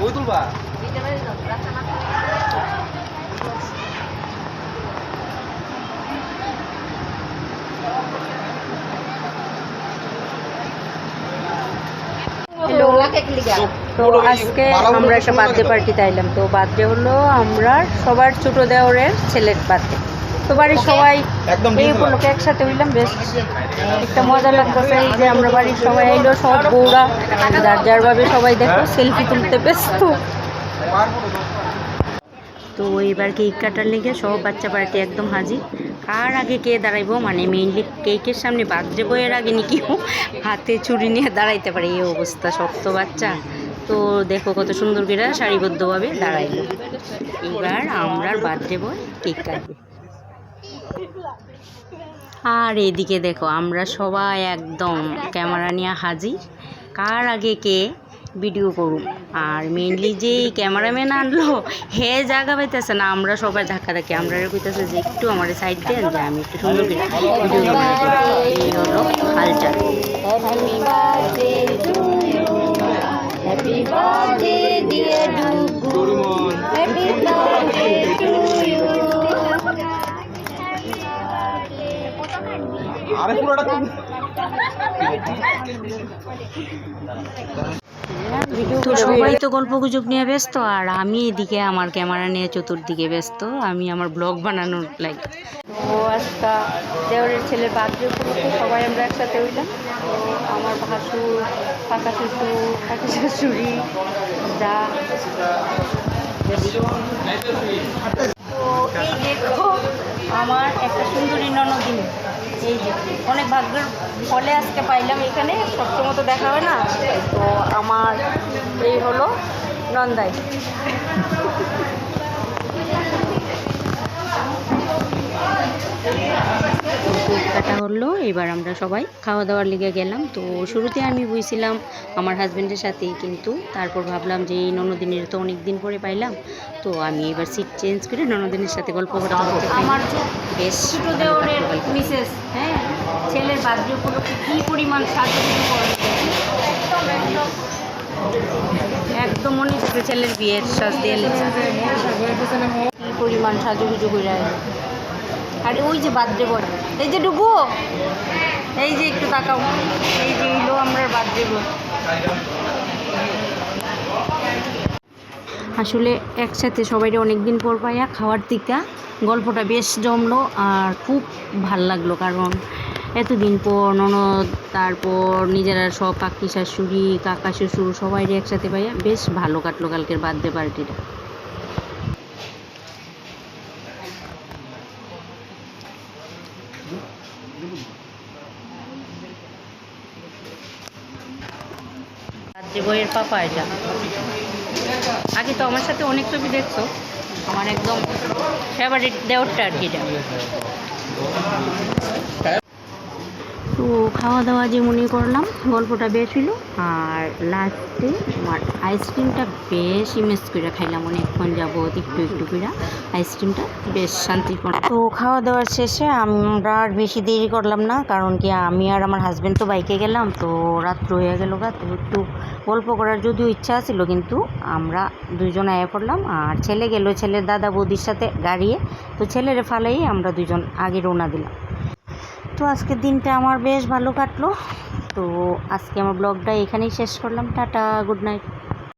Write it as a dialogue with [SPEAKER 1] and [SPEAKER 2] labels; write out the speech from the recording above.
[SPEAKER 1] ওই তুলবা
[SPEAKER 2] হ্যালো তো আজকে আমরা একটা বার্থডে পার্টিতে আইলাম তো বার্থডে হলো আমরা সবার ছোট দেওরের ছেলের বার্থডে। তো বাড়ির সবাই এই উপলক্ষে একসাথে হইলাম বেশ একটা মজা লাগতেছে এই যে আমরা বাড়ির সবাই আইলো সব বউরা যার যার ভাবে সবাই দেখো সেলফি তুলতে ব্যস্ত। তো এবার কেক কাটার লেগে সব বাচ্চা পার্টি একদম হাজির। কার আগে কে দাঁড়াইবো? মানে মেইনলি কেকের সামনে বার্থডে বইয়ের আগে নাকি হাতে ছুরি নিয়ে দাঁড়াইতে পারে? এই অবস্থা সব তো বাচ্চা। তো দেখো কত সুন্দর করে সারিবদ্ধভাবে দাঁড়াইলো। এবার আমরা বার্থডে বয় কেক কাটবে আর এদিকে দেখো, আমরা সবাই একদম ক্যামেরা নিয়ে হাজির। কার আগে কে ভিডিও করুক আর মেনলি যে ক্যামেরাম্যান আনলো, হে জায়গা পাইতেছে না, আমরা সবাই ধাক্কা ধাক্কি। আমরা কইতেছে যে একটু আমার সাইড দেন, যে আমি একটু সুন্দর ভিডিও এই হলো
[SPEAKER 1] আরে পুরোটা
[SPEAKER 2] তো সবাই তো গল্প গুজব নিয়ে ব্যস্ত আর আমি এদিকে আমার ক্যামেরা নিয়ে চতুর্দিকে ব্যস্ত। আমি আমার ব্লগ বানানোর লাইক ও আজকা দেওরের ছেলে উপলক্ষে সবাই আমরা একসাথে হইলাম। তো আমার ভাসুর কাকা শ্বশুর কাকি শাশুড়ি যা। এই যে, অনেক ভাগ্যের ফলে আজকে পাইলাম এখানে, সবসময় তো দেখা হয় না। তো আমার এই হলো নন্দাই। হলো এবার আমরা সবাই খাওয়া দাওয়ার লিগে গেলাম। তো শুরুতে আমি বুঝছিলাম আমার হাজব্যান্ডের সাথে কিন্তু তারপর ভাবলাম যে এই ননদিনের তো অনেক দিন পরে পাইলাম। তো আমি এবার সিট চেঞ্জ করে ননদিনের সাথে গল্প করতে করতে আমার বেশ মিসেস হ্যাঁ? ছেলের বার্থডে উপলক্ষে কী পরিমাণ একদম মনে হচ্ছে ছেলের বিয়ের সাজ দিয়ে। কি পরিমাণ সাজুগুজু করে আর ওই যে বার্থডে বয় এই যে ডুবু, এই যে একটু তাকাও। এই যে হইল আমরা বার্থডে বয় আসলে একসাথে সবাই অনেক দিন পর পাইয়া খাওয়ার দিকা গল্পটা বেশ জমলো আর খুব ভালো লাগল, কারণ এতদিন পর ননদ, তারপর নিজেরা সব কাকি শাশুড়ি, কাকা শ্বশুর সবাই একসাথে পাইয়া বেশ ভালো কাটলো কালকের বার্থডে পার্টিটা। বার্থডে বইয়ের পাপা এটা। আগে তো আমার সাথে অনেক ছবি দেখছ আমার একদম ফেভারিট দেওয়ারটা আর কি এটা। তো খাওয়া দাওয়া যে মনে করলাম, গল্পটা বেশ হইল আর লাস্টে আমার আইসক্রিমটা বেশ ইমেজ করে খাইলাম অনেকক্ষণ যাবত একটু একটু করে। আইসক্রিমটা বেশ শান্তিপূর্ণ তো খাওয়া দাওয়ার শেষে আমরা আর বেশি দেরি করলাম না, কারণ কি আমি আর আমার হাজব্যান্ড তো বাইকে গেলাম, তো রাত্র হয়ে গেল গা, তো একটু গল্প করার যদিও ইচ্ছা ছিল কিন্তু আমরা দুজন আয়া পড়লাম, আর ছেলে গেল ছেলের দাদা বৌদির সাথে গাড়িয়ে, তো ছেলের ফালাই আমরা দুজন আগে রওনা দিলাম। তো আজকের দিনটা আমার বেশ ভালো কাটলো। তো আজকে আমার ব্লগটা এখানেই শেষ করলাম। Tata good night